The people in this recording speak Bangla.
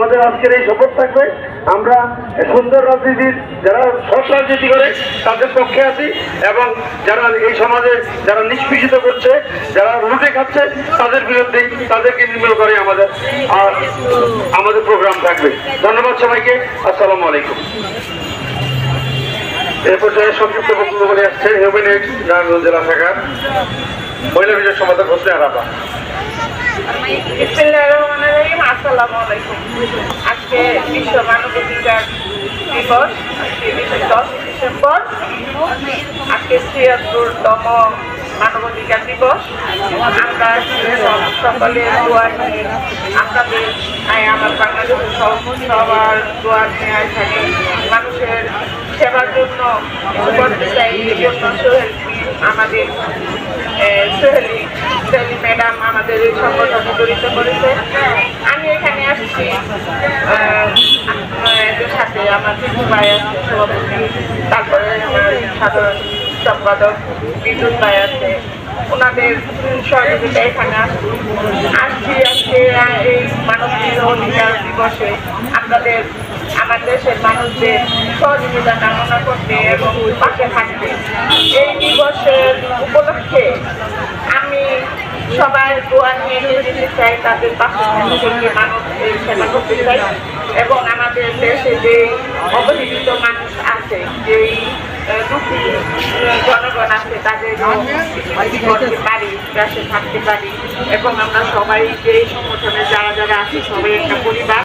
আমাদের আজকের এই শপথ থাকবে। আমরা সুন্দর রাজনীতির যারা সৎ রাজনীতি করে, তাদের পক্ষে আছি এবং যারা এই সমাজে যারা নিষ্পেষিত করছে, যারা লুটে খাচ্ছে, তাদের বিরুদ্ধে তাদেরকে নির্মূল করে আমাদের আর আমাদের প্রোগ্রাম থাকবে। ধন্যবাদ সবাইকে। আসসালামু আলাইকুম। এ পর্যায়ে সংক্ষিপ্ত বক্তব্য করে আসছেন হিউম্যান এইড নারায়ণগঞ্জ জেলা শাখার মহিলা সম্পাদক হোসনে আরাফা। বিসমিল্লাহিররহমানিররহিম আজকে বিশ্ব মানবাধিকার দিবস দশ ডিসেম্বর। আজকে ছিয়াত্তরতম মানবাধিকার দিবস। আমরা সকলে দোয়া নিয়ে, আপনাদের আমার বাংলাদেশের সব সবার দোয়া নিয়ে আয় থাকি। মানুষের সেবার জন্য করতে চাই জন্য সোহেল আমাদের সোহেলি সোহেলি ম্যাডাম আমাদের এই সংগঠনে জড়িত করেছে। আমি এখানে আসছি আহ, এদের সাথে আমার আছে তারপরে সাধারণ সম্পাদক বিদ্যুৎ আছে ওনাদের সহযোগিতা এই দিবসে আমার দেশের মানুষদের সহযোগিতা কামনা করতে এবং পাশে থাকতে সবাই দোয়া নিয়ে যেতে চাই, তাদের পাশে থেকে মানুষ এই সেবা করতে চাই। এবং আমাদের দেশে যে অবহেলিত মানুষ আছে, যেই দুঃখী জনগণ আছে, তাদের করতে পারি পাশে থাকতে পারি। এবং আমরা সবাই যে সংগঠনে যারা যারা আছে, সবাই একটা পরিবার।